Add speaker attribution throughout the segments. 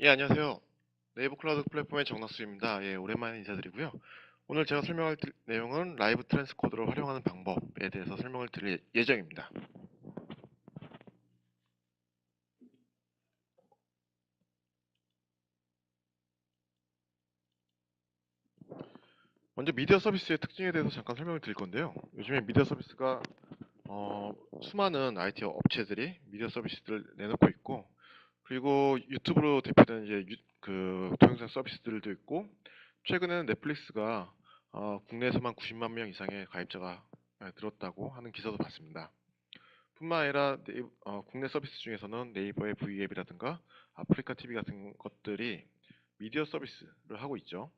Speaker 1: 예, 안녕하세요. 네이버 클라우드 플랫폼의 정낙수입니다. 예, 오랜만에 인사드리고요. 오늘 제가 설명할 드- 내용은 라이브 트랜스코더를 활용하는 방법에 대해서 설명을 드릴 예정입니다. 먼저 미디어 서비스의 특징에 대해서 잠깐 설명을 드릴 건데요. 요즘에 미디어 서비스가 어, 수많은 IT 업체들이 미디어 서비스들을 내놓고 있고 그리고 유튜브로 대표되는 이제 유- 그 동영상 서비스들도 있고 최근에는 넷플릭스가 어, 국내에서만 90만 명 이상의 가입자가 예, 들었다고 하는 기사도 봤습니다. 뿐만 아니라 네이버- 어, 국내 서비스 중에서는 네이버의 V앱이라든가 아프리카 TV 같은 것들이 미디어 서비스를 하고 있죠.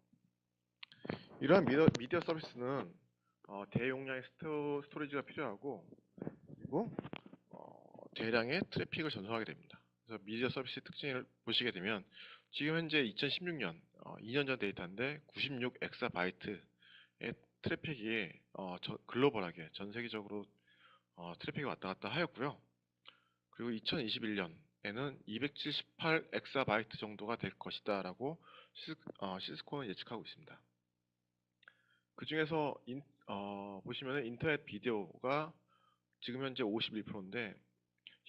Speaker 1: 이러한 미디어, 미디어 서비스는 어, 대용량의 스토, 스토리지가 필요하고 그리고 어, 대량의 트래픽을 전송하게 됩니다. 미디어 서비스 특징을 보시게 되면 지금 현재 2016년 어, 2년 전 데이터인데 96 엑사바이트의 트래픽이 어, 저- 글로벌하게 전 세계적으로 어, 트래픽이 왔다 갔다 하였고요. 그리고 2021년에는 278 엑사바이트 정도가 될 것이다라고 시, 어, 시스코는 예측하고 있습니다. 그 중에서 인, 어, 보시면 인터넷 비디오가 지금 현재 51%인데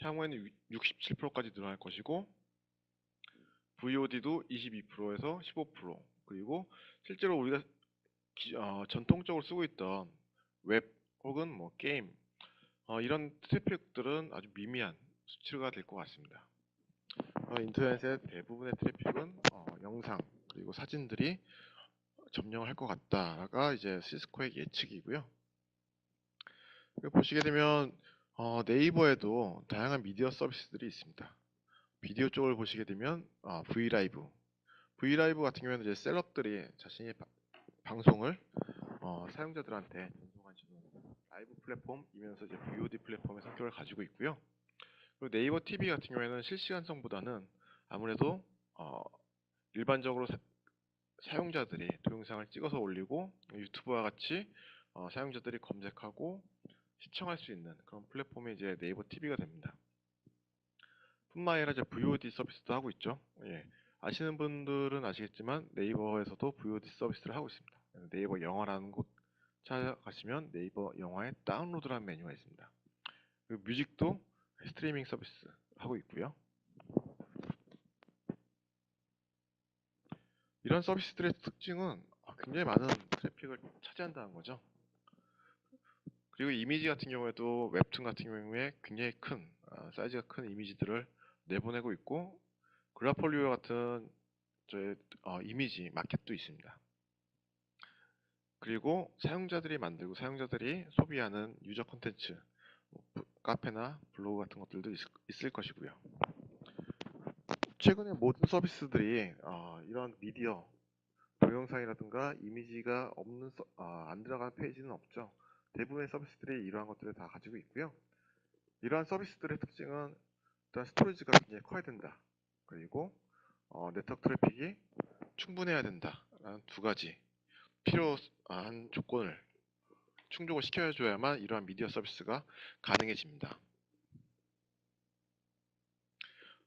Speaker 1: 향후에는 67%까지 늘어날 것이고 VOD도 22%에서 15% 그리고 실제로 우리가 기- 어, 전통적으로 쓰고 있던 웹 혹은 뭐 게임 어, 이런 트래픽들은 아주 미미한 수치가 될 것 같습니다. 어, 인터넷의 대부분의 트래픽은 어, 영상 그리고 사진들이 점령을 할 것 같다가 이제 시스코의 예측이고요. 보시게 되면 어, 네이버에도 다양한 미디어 서비스들이 있습니다. 비디오 쪽을 보시게 되면 어, 브이라이브, 브이라이브 같은 경우에는 이제 셀럽들이 자신의 바- 방송을 어, 사용자들한테 전송해주는 라이브 플랫폼이면서 이제 VOD 플랫폼의 성격을 가지고 있고요. 그리고 네이버 TV 같은 경우에는 실시간성보다는 아무래도 어, 일반적으로 사, 사용자들이 동영상을 찍어서 올리고 유튜브와 같이 어, 사용자들이 검색하고 시청할 수 있는 그런 플랫폼이 이제 네이버 TV가 됩니다. 뿐만 아니라 이제 VOD 서비스도 하고 있죠. 예. 아시는 분들은 아시겠지만 네이버에서도 VOD 서비스를 하고 있습니다. 네이버 영화라는 곳 찾아가시면 네이버 영화의 다운로드라는 메뉴가 있습니다. 뮤직도 스트리밍 서비스 하고 있고요. 이런 서비스들의 특징은 굉장히 많은 트래픽을 차지한다는 거죠. 그리고 이미지 같은 경우에도 웹툰 같은 경우에 굉장히 큰 아, 사이즈가 큰 이미지들을 내보내고 있고 그라폴리오 같은 저의 어, 이미지 마켓도 있습니다. 그리고 사용자들이 만들고 사용자들이 소비하는 유저 콘텐츠 뭐 부- 카페나 블로그 같은 것들도 있, 있을 것이고요. 최근에 모든 서비스들이 어, 이런 미디어 동영상이라든가 이미지가 없는 서- 아, 안 들어간 페이지는 없죠. 대부분의 서비스들이 이러한 것들을 다 가지고 있고요. 이러한 서비스들의 특징은 일단 스토리지가 굉장히 커야 된다. 그리고 어, 네트워크 트래픽이 충분해야 된다라는 두 가지 필요한 조건을 충족을 시켜줘야만 이러한 미디어 서비스가 가능해집니다.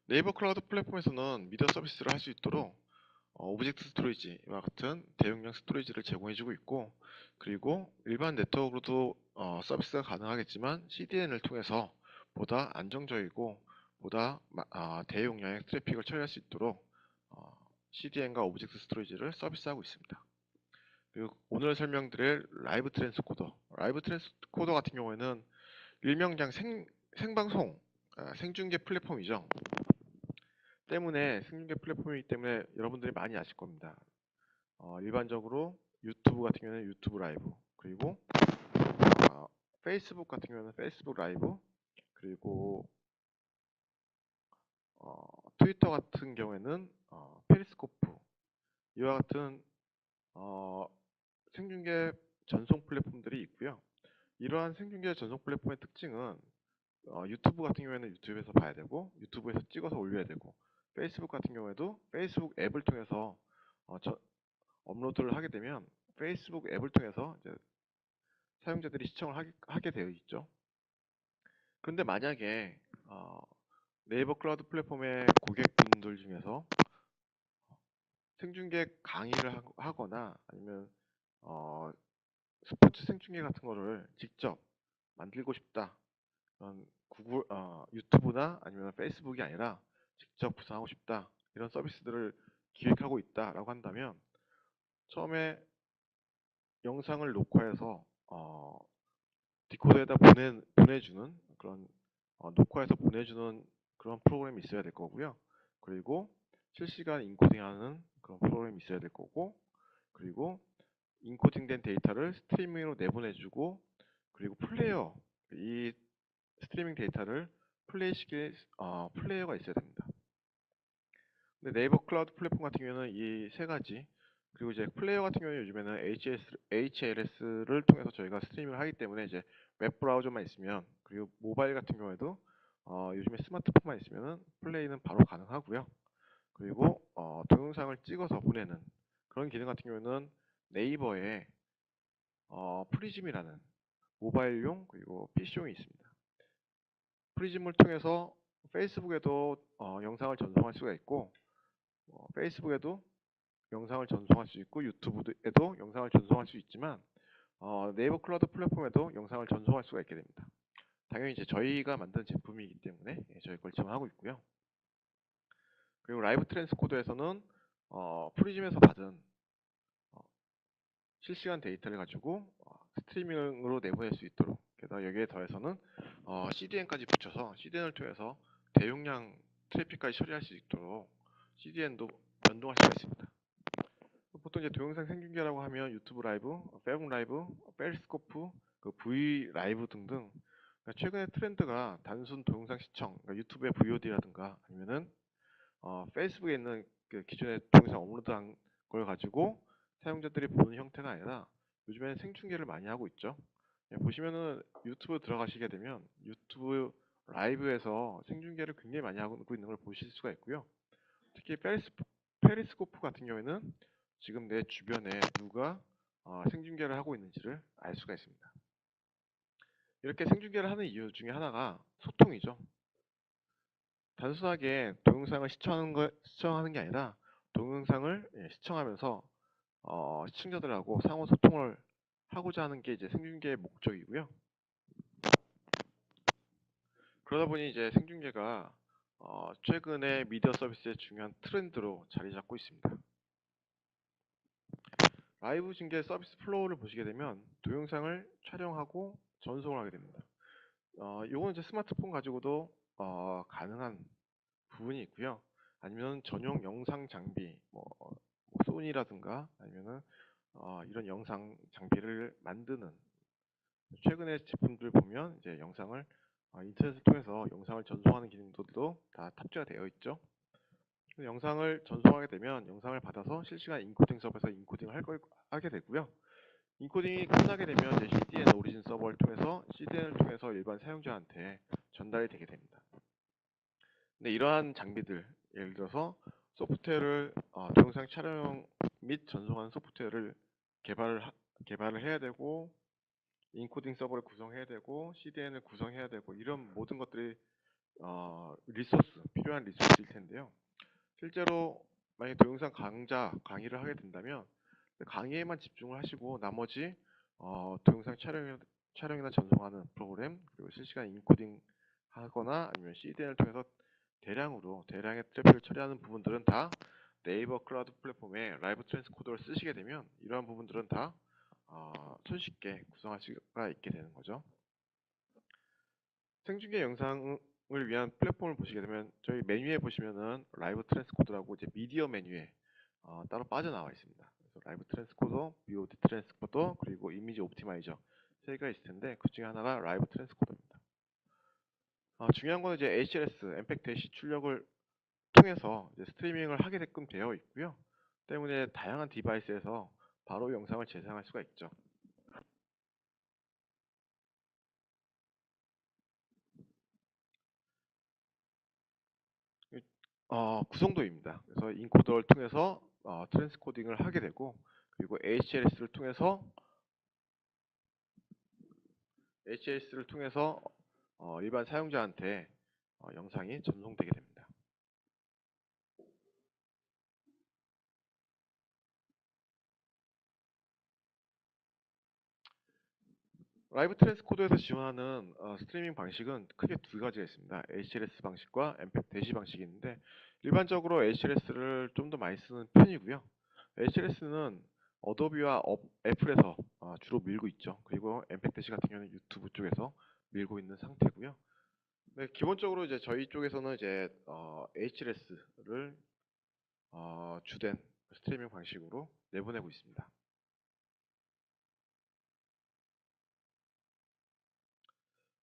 Speaker 1: 네이버 클라우드 플랫폼에서는 미디어 서비스를 할 수 있도록 어, 오브젝트 스토리지와 같은 대용량 스토리지를 제공해주고 있고 그리고 일반 네트워크로도 어, 서비스가 가능하겠지만 CDN을 통해서 보다 안정적이고 보다 마- 아, 대용량의 트래픽을 처리할 수 있도록 어, CDN과 오브젝트 스토리지를 서비스하고 있습니다. 그리고 오늘 설명드릴 라이브 트랜스코더 라이브 트랜스코더 같은 경우에는 일명장 생, 생방송 아, 생중계 플랫폼이죠. 때문에 생중계 플랫폼이기 때문에 여러분들이 많이 아실 겁니다. 어, 일반적으로 유튜브 같은 경우는 유튜브 라이브 그리고 어, 페이스북 같은 경우는 페이스북 라이브 그리고 어, 트위터 같은 경우에는 어, 페리스코프 이와 같은 어, 생중계 전송 플랫폼들이 있고요. 이러한 생중계 전송 플랫폼의 특징은 어, 유튜브 같은 경우에는 유튜브에서 봐야 되고 유튜브에서 찍어서 올려야 되고 페이스북 같은 경우에도 페이스북 앱을 통해서 어, 저, 업로드를 하게 되면 페이스북 앱을 통해서 사용자들이 시청을 하게, 하게 되어 있죠. 그런데 만약에 어, 네이버 클라우드 플랫폼의 고객분들 중에서 생중계 강의를 하- 하거나 아니면 어, 스포츠 생중계 같은 거를 직접 만들고 싶다. 구글, 어, 유튜브나 아니면 페이스북이 아니라 직접 구상하고 싶다. 이런 서비스들을 기획하고 있다라고 한다면 처음에 영상을 녹화해서 어, 디코더에다 보내, 보내주는 그런 어, 녹화해서 보내주는 그런 프로그램이 있어야 될 거고요. 그리고 실시간 인코딩하는 그런 프로그램이 있어야 될 거고 그리고 인코딩된 데이터를 스트리밍으로 내보내주고 그리고 플레이어 이 스트리밍 데이터를 플레이 시킬 어, 플레이어가 있어야 됩니다. 근데 네이버 클라우드 플랫폼 같은 경우에는 이 세 가지 그리고 이제 플레이어 같은 경우는 요즘에는 HS, HLS를 통해서 저희가 스트리밍을 하기 때문에 이제 웹 브라우저만 있으면 그리고 모바일 같은 경우에도 어, 요즘에 스마트폰만 있으면은 플레이는 바로 가능하고요. 그리고 어, 동영상을 찍어서 보내는 그런 기능 같은 경우는 네이버에 어, 프리즘이라는 모바일용 그리고 PC용이 있습니다. 프리즘을 통해서 페이스북에도 어, 영상을 전송할 수가 있고 어, 페이스북에도 영상을 전송할 수 있고 유튜브에도 영상을 전송할 수 있지만 어, 네이버 클라우드 플랫폼에도 영상을 전송할 수가 있게 됩니다. 당연히 이제 저희가 만든 제품이기 때문에 예, 저희 걸 지원하고 있고요. 그리고 라이브 트랜스코더에서는 어, 프리즘에서 받은 어, 실시간 데이터를 가지고 어, 스트리밍으로 내보낼 수 있도록 게다가 여기에 더해서는 어, CDN까지 붙여서 CDN을 통해서 대용량 트래픽까지 처리할 수 있도록 CDN도 연동할 수가 있습니다. 보통 이제 동영상 생중계라고 하면 유튜브 라이브, 페북 라이브, 페리스코프, 그 V 라이브 등등 그러니까 최근의 트렌드가 단순 동영상 시청, 그러니까 유튜브의 VOD라든가 아니면은 어, 페이스북에 있는 그 기존의 동영상 업로드한 걸 가지고 사용자들이 보는 형태가 아니라 요즘에는 생중계를 많이 하고 있죠. 예, 보시면은 유튜브 들어가시게 되면 유튜브 라이브에서 생중계를 굉장히 많이 하고 있는 걸 보실 수가 있고요. 특히 페리스, 페리스코프 같은 경우에는 지금 내 주변에 누가 어, 생중계를 하고 있는지를 알 수가 있습니다. 이렇게 생중계를 하는 이유 중에 하나가 소통이죠. 단순하게 동영상을 시청하는 거 시청하는 게 아니라 동영상을 예, 시청하면서 어, 시청자들하고 상호 소통을 하고자 하는 게 이제 생중계의 목적이고요. 그러다 보니 이제 생중계가 어, 최근에 미디어 서비스의 중요한 트렌드로 자리 잡고 있습니다. 라이브 중계 서비스 플로우를 보시게 되면 동영상을 촬영하고 전송을 하게 됩니다. 어, 요거는 이제 스마트폰 가지고도 어, 가능한 부분이 있고요. 아니면 전용 영상 장비, 뭐, 뭐 소니라든가 아니면은 어, 이런 영상 장비를 만드는 최근의 제품들 보면 이제 영상을 어, 인터넷을 통해서 영상을 전송하는 기능들도 다 탑재가 되어 있죠. 영상을 전송하게 되면 영상을 받아서 실시간 인코딩 서버에서 인코딩을 할 거, 하게 되고요. 인코딩이 끝나게 되면 이제 CDN 오리진 서버를 통해서 CDN을 통해서 일반 사용자한테 전달이 되게 됩니다. 근데 이러한 장비들 예를 들어서 소프트웨어를 어, 동영상 촬영 및 전송하는 소프트웨어를 개발을 하, 개발을 해야 되고 인코딩 서버를 구성해야 되고 CDN을 구성해야 되고 이런 모든 것들이 어, 리소스 필요한 리소스일 텐데요. 실제로 만약 동영상 강좌 강의를 하게 된다면 강의에만 집중을 하시고 나머지 어, 동영상 촬영 촬영이나 전송하는 프로그램 그리고 실시간 인코딩 하거나 아니면 CDN을 통해서 대량으로 대량의 트래픽을 처리하는 부분들은 다 네이버 클라우드 플랫폼에 라이브 트랜스코더를 쓰시게 되면 이러한 부분들은 다 어, 손쉽게 구성할 수가 있게 되는 거죠. 생중계 영상을 위한 플랫폼을 보시게 되면 저희 메뉴에 보시면은 라이브 트랜스코더라고 이제 미디어 메뉴에 어, 따로 빠져나와 있습니다. 그래서 라이브 트랜스코더, BOD 트랜스코더, 그리고 이미지 옵티마이저 세 개가 있을 텐데 그 중에 하나가 라이브 트랜스코더입니다. 어, 중요한 건 이제 HLS, 엠팩 대시 출력을 통해서 스트리밍을 하게 되끔 되어 있고요. 때문에 다양한 디바이스에서 바로 영상을 재생할 수가 있죠. 어, 구성도입니다. 그래서 인코더를 통해서 어, 트랜스코딩을 하게 되고 그리고 HLS를 통해서 HLS를 통해서 어, 일반 사용자한테 어, 영상이 전송되게 됩니다. 라이브 트랜스코더에서 지원하는 어, 스트리밍 방식은 크게 두 가지가 있습니다. HLS 방식과 MPEG 대시 방식이 있는데 일반적으로 HLS를 좀 더 많이 쓰는 편이고요. HLS는 어도비와 어, 애플에서 어, 주로 밀고 있죠. 그리고 MPEG 대시 같은 경우는 유튜브 쪽에서 밀고 있는 상태고요. 네, 기본적으로 이제 저희 쪽에서는 이제 어, HLS를 어, 주된 스트리밍 방식으로 내보내고 있습니다.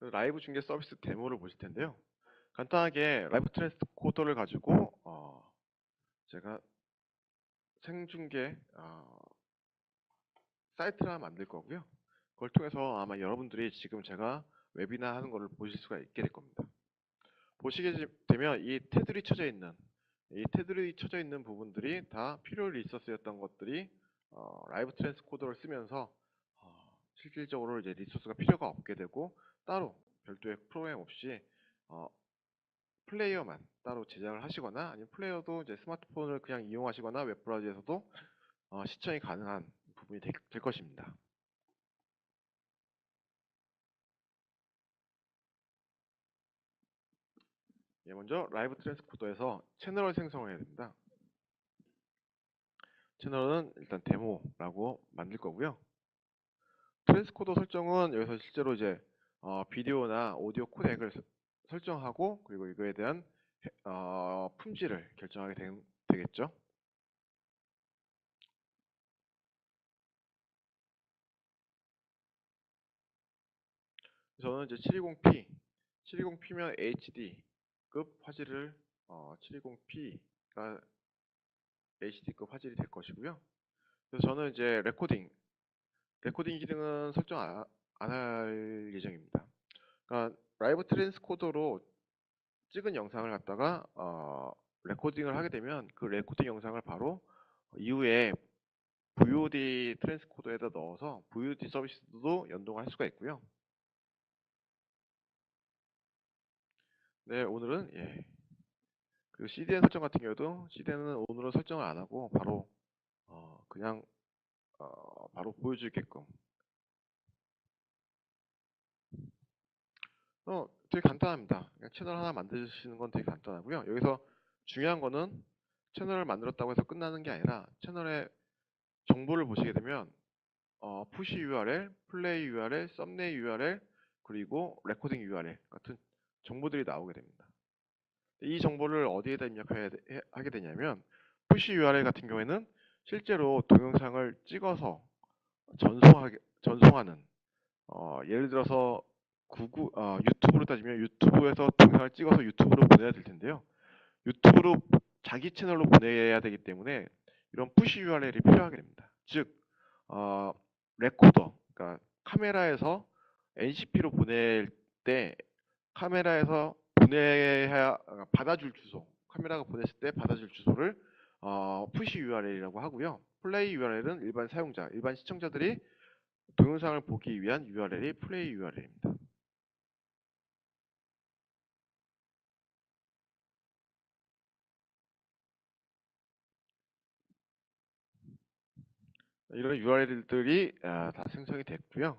Speaker 1: 라이브 중계 서비스 데모를 보실 텐데요. 간단하게 라이브 트랜스코더를 가지고 어, 제가 생중계 어, 사이트를 하나 만들 거고요. 그걸 통해서 아마 여러분들이 지금 제가 웹이나 하는 거를 보실 수가 있게 될 겁니다. 보시게 되면 이 테두리 쳐져 있는 이 테두리 쳐져 있는 부분들이 다 필요 리소스였던 것들이 어, 라이브 트랜스코더를 쓰면서 어, 실질적으로 이제 리소스가 필요가 없게 되고 따로 별도의 프로그램 없이 어, 플레이어만 따로 제작을 하시거나 아니면 플레이어도 이제 스마트폰을 그냥 이용하시거나 웹브라우저에서도 어, 시청이 가능한 부분이 될, 될 것입니다. 예, 먼저 라이브 트랜스코더에서 채널을 생성해야 됩니다. 채널은 일단 데모라고 만들 거고요. 트랜스코더 설정은 여기서 실제로 이제 어, 비디오나 오디오 코덱을 서- 설정하고 그리고 이거에 대한 해- 어, 품질을 결정하게 되, 되겠죠. 저는 이제 720p, 720p면 HD급 화질을 어, 720p가 HD급 화질이 될 것이고요. 그래서 저는 이제 레코딩, 레코딩 기능은 설정 안 할 예정입니다. 그러니까 라이브 트랜스코더로 찍은 영상을 갖다가 어, 레코딩을 하게 되면 그 레코딩 영상을 바로 이후에 VOD 트랜스코더에다 넣어서 VOD 서비스도 연동할 수가 있고요. 네, 오늘은 예. 그 CDN 설정 같은 경우도 CDN은 오늘은 설정을 안 하고 바로 어, 그냥 어, 바로 보여주게끔 어, 되게 간단합니다. 채널 하나 만드시는 건 되게 간단하고요. 여기서 중요한 거는 채널을 만들었다고 해서 끝나는 게 아니라 채널의 정보를 보시게 되면 어, 푸시 URL, 플레이 URL, 썸네일 URL, 그리고 레코딩 URL 같은 정보들이 나오게 됩니다. 이 정보를 어디에다 입력하게 되냐면 푸시 URL 같은 경우에는 실제로 동영상을 찍어서 전송하게 전송하는 어, 예를 들어서 구글 어, 유튜브로 따지면 유튜브에서 동영상을 찍어서 유튜브로 보내야 될 텐데요. 유튜브로 자기 채널로 보내야 되기 때문에 이런 푸시 URL이 필요하게 됩니다. 즉 어, 레코더, 그러니까 카메라에서 NCP로 보낼 때 카메라에서 보내야 어, 받아줄 주소, 카메라가 보냈을 때 받아줄 주소를 어, 푸시 URL이라고 하고요. 플레이 URL은 일반 사용자, 일반 시청자들이 동영상을 보기 위한 URL이 플레이 URL입니다. 이런 URL들이 아, 다 생성이 됐고요.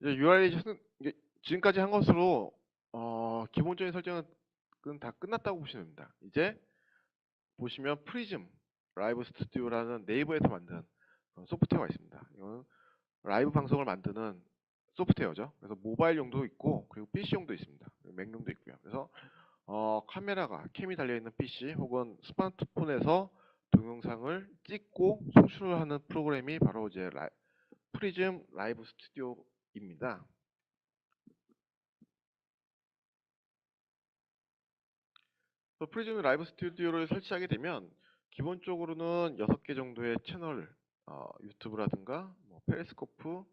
Speaker 1: 이제, URL 지금까지 한 것으로 어, 기본적인 설정은 다 끝났다고 보시면 됩니다. 이제 보시면 프리즘 라이브 스튜디오라는 네이버에서 만든 소프트웨어가 있습니다. 이거는 라이브 방송을 만드는 소프트웨어죠. 그래서 모바일용도 있고 그리고 PC용도 있습니다. 맥용도 있고요. 그래서 어, 카메라가 캠이 달려있는 PC 혹은 스마트폰에서 동영상을 찍고 송출을 하는 프로그램이 바로 이제 라, 프리즘 라이브 스튜디오입니다. 프리즘 라이브 스튜디오를 설치하게 되면 기본적으로는 6개 정도의 채널 어, 유튜브라든가 뭐 페리스코프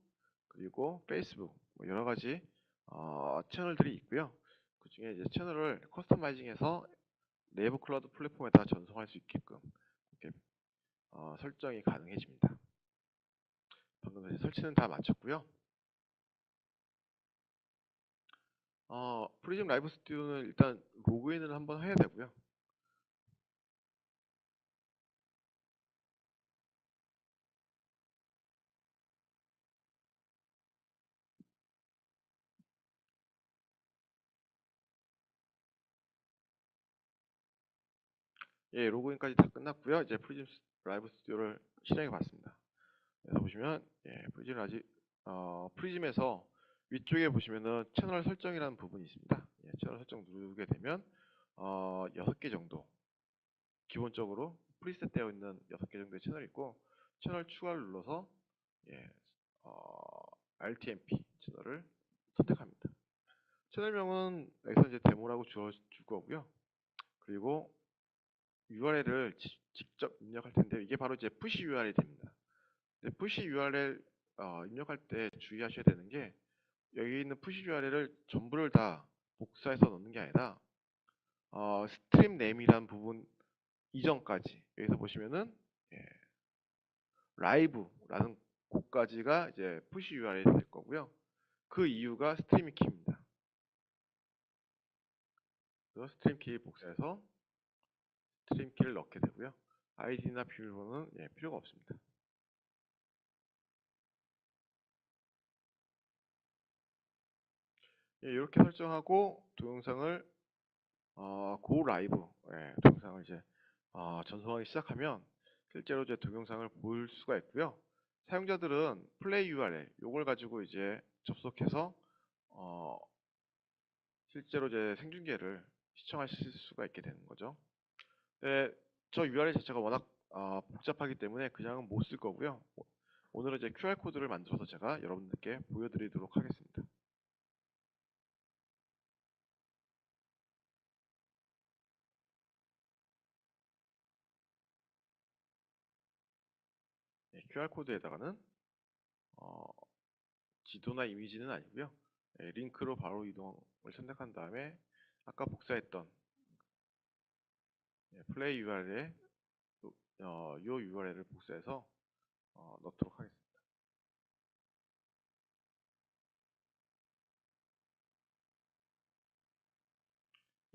Speaker 1: 그리고 페이스북 뭐 여러 가지 어, 채널들이 있고요. 그 중에 이제 채널을 커스터마이징해서 네이버 클라우드 플랫폼에다 전송할 수 있게끔 어, 설정이 가능해집니다. 방금 전에 설치는 다 마쳤고요. 어, 프리즘 라이브 스튜디오는 일단 로그인을 한번 해야 되고요. 예, 로그인까지 다 끝났고요. 이제 프리즘 스- 라이브 스튜디오를 실행해 봤습니다. 그래서 보시면 예, 프리즘 아직 어, 프리즘에서 위쪽에 보시면은 채널 설정이라는 부분이 있습니다. 예, 채널 설정 누르게 되면 어, 6개 정도 기본적으로 프리셋 되어 있는 6개 정도의 채널이 있고 채널 추가를 눌러서 예, 어, RTMP 채널을 선택합니다. 채널명은 여기서 이제 데모라고 주어 줄 거고요. 그리고 URL을 직접 입력할 텐데 이게 바로 이제 푸시 URL이 됩니다. 푸시 URL 어, 입력할 때 주의하셔야 되는 게 여기 있는 푸시 URL을 전부를 다 복사해서 넣는 게 아니라 어, 스트림 네임이라는 부분 이전까지 여기서 보시면은 예, 라이브라는 곳까지가 이제 푸시 URL이 될 거고요. 그 이유가 스트리밍 키입니다. 스트림 키 복사해서 스 트림 키를 넣게 되고요. 아이디나 비밀번호는 예, 필요가 없습니다. 예, 이렇게 설정하고 동영상을 어, 고 라이브 예, 동영상을 이제 어, 전송하기 시작하면 실제로 이제 동영상을 볼 수가 있고요. 사용자들은 플레이 URL 요걸 가지고 이제 접속해서 어, 실제로 이제 생중계를 시청하실 수가 있게 되는 거죠. 네, 저 URL 자체가 워낙 어, 복잡하기 때문에 그냥은 못쓸 거고요. 오늘은 이제 QR 코드를 만들어서 제가 여러분들께 보여드리도록 하겠습니다. 네, QR 코드에다가는 어, 지도나 이미지는 아니고요. 네, 링크로 바로 이동을 선택한 다음에 아까 복사했던 네, 플레이 URL에 어, 요 URL을 복사해서 어, 넣도록 하겠습니다.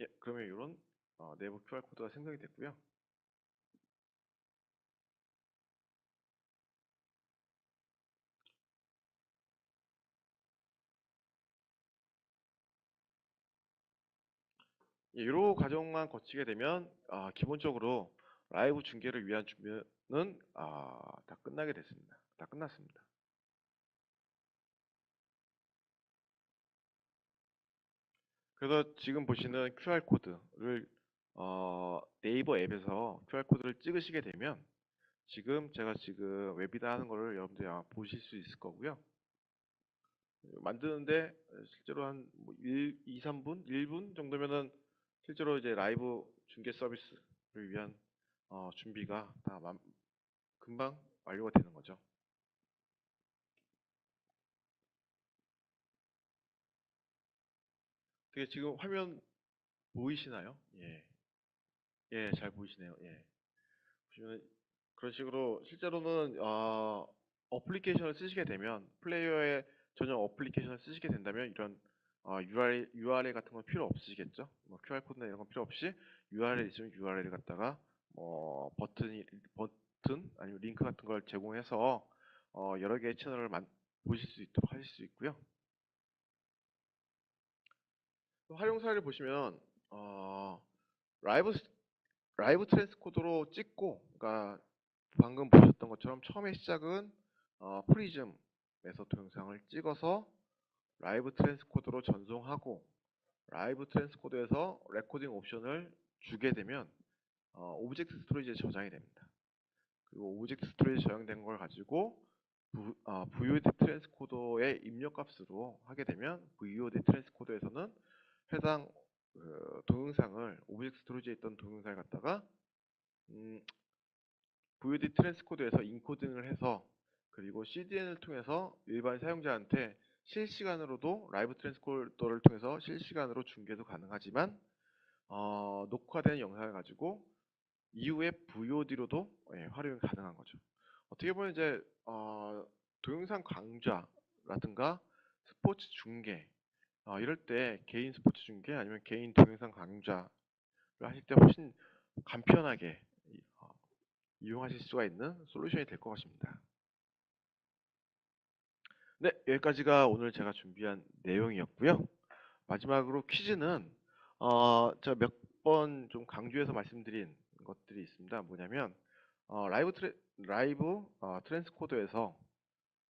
Speaker 1: 예, 그러면 이런 어, 내부 QR 코드가 생성이 됐고요. 이런 과정만 거치게 되면 아, 기본적으로 라이브 중계를 위한 준비는 아, 다 끝나게 됐습니다. 다 끝났습니다. 그래서 지금 보시는 QR 코드를 어, 네이버 앱에서 QR 코드를 찍으시게 되면 지금 제가 지금 웹이다 하는 거를 여러분들이 아마 보실 수 있을 거고요. 만드는데 실제로 한 1, 2, 3분, 1분 정도면은 실제로 이제 라이브 중계 서비스를 위한 어, 준비가 다 맘- 금방 완료가 되는 거죠. 되게 지금 화면 보이시나요? 예. 예, 잘 보이시네요. 예. 보시면 그런 식으로 실제로는 어, 어플리케이션을 쓰시게 되면 플레이어의 전용 어플리케이션을 쓰시게 된다면 이런 어, URL, URL 같은 건 필요 없으시겠죠? 뭐 QR 코드나 이런 건 필요 없이 URL 있으면 URL 갖다가 뭐 버튼이 버튼 아니면 링크 같은 걸 제공해서 어, 여러 개의 채널을 만, 보실 수 있도록 하실 수 있고요. 활용 사례를 보시면 어, 라이브 스- 라이브 트랜스코더로 찍고, 그러니까 방금 보셨던 것처럼 처음에 시작은 어, 프리즘에서 동영상을 찍어서 라이브 트랜스코더로 전송하고 라이브 트랜스코더에서 레코딩 옵션을 주게 되면 어, 오브젝트 스토리지에 저장이 됩니다. 그리고 오브젝트 스토리지에 저장된 걸 가지고 부, 어, VOD 트랜스코더의 입력 값으로 하게 되면 VOD 트랜스코더에서는 해당 그 동영상을 오브젝트 스토리지에 있던 동영상을 갖다가 음, VOD 트랜스코더에서 인코딩을 해서 그리고 CDN을 통해서 일반 사용자한테 실시간으로도 라이브 트랜스코더를 통해서 실시간으로 중계도 가능하지만 어, 녹화된 영상을 가지고 이후에 VOD로도 예, 활용이 가능한 거죠. 어떻게 보면 이제 어, 동영상 강좌라든가 스포츠 중계 어, 이럴 때 개인 스포츠 중계 아니면 개인 동영상 강좌를 하실 때 훨씬 간편하게 이- 어, 이용하실 수가 있는 솔루션이 될 것 같습니다. 네, 여기까지가 오늘 제가 준비한 내용이었고요. 마지막으로 퀴즈는 어, 제가 몇 번 좀 강조해서 말씀드린 것들이 있습니다. 뭐냐면 어, 라이브 트레, 라이브 어, 트랜스코더에서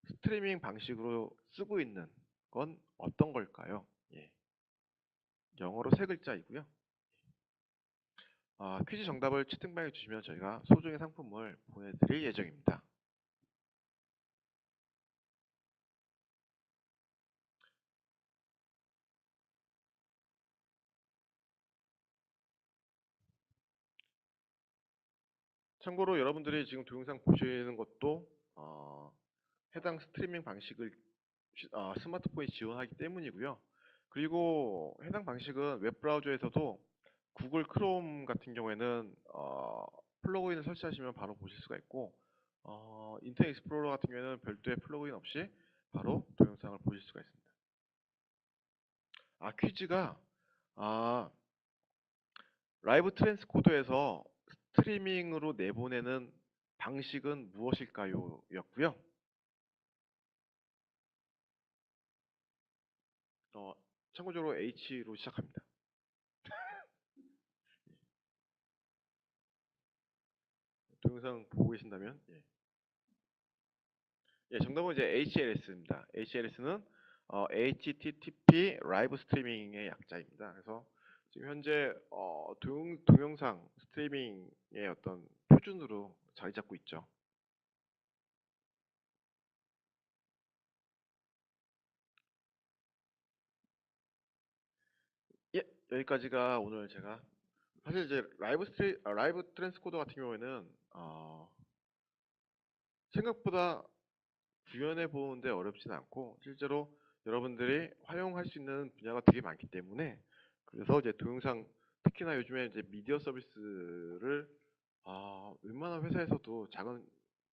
Speaker 1: 스트리밍 방식으로 쓰고 있는 건 어떤 걸까요? 예. 영어로 세 글자이고요. 아, 퀴즈 정답을 채팅방에 주시면 저희가 소정의 상품을 보내드릴 예정입니다. 참고로 여러분들이 지금 동영상 보시는 것도 어, 해당 스트리밍 방식을 시- 어, 스마트폰이 지원하기 때문이고요. 그리고 해당 방식은 웹브라우저에서도 구글 크롬 같은 경우에는 어, 플러그인을 설치하시면 바로 보실 수가 있고 어, 인터넷 익스플로러 같은 경우에는 별도의 플러그인 없이 바로 동영상을 보실 수가 있습니다. 아 퀴즈가 아 라이브 트랜스코더에서 스트리밍으로 내보내는 방식은 무엇일까요? 였고요. 어, 참고적으로 H로 시작합니다. 동영상 보고 계신다면 예. 예, 정답은 이제 HLS입니다. HLS는 어, HTTP 라이브 스트리밍의 약자입니다. 그래서 지금 현재 어, 동, 동영상 스트리밍의 어떤 표준으로 자리 잡고 있죠. 예, 여기까지가 오늘 제가 사실 이제 라이브 스트리 아, 라이브 트랜스코더 같은 경우에는 어, 생각보다 구현해 보는데 어렵진 않고 실제로 여러분들이 활용할 수 있는 분야가 되게 많기 때문에 그래서 이제 동영상 특히나 요즘에 이제 미디어 서비스를 아, 웬만한 회사에서도 작은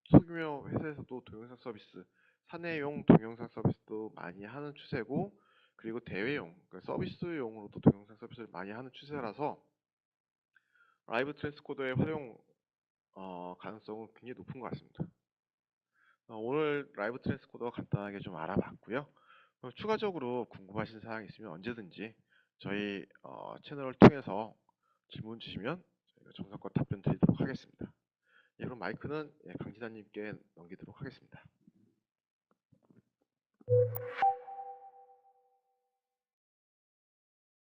Speaker 1: 소규모 회사에서도 동영상 서비스 사내용 동영상 서비스도 많이 하는 추세고 그리고 대외용 그러니까 서비스용으로도 동영상 서비스를 많이 하는 추세라서 라이브 트랜스코더의 활용 어, 가능성은 굉장히 높은 것 같습니다. 어, 오늘 라이브 트랜스코더 간단하게 좀 알아봤고요. 추가적으로 궁금하신 사항 있으면 언제든지 저희 어, 채널을 통해서 질문 주시면 저희가 정성껏 답변 드리도록 하겠습니다. 예, 그럼 마이크는 예, 강진아님께 넘기도록 하겠습니다.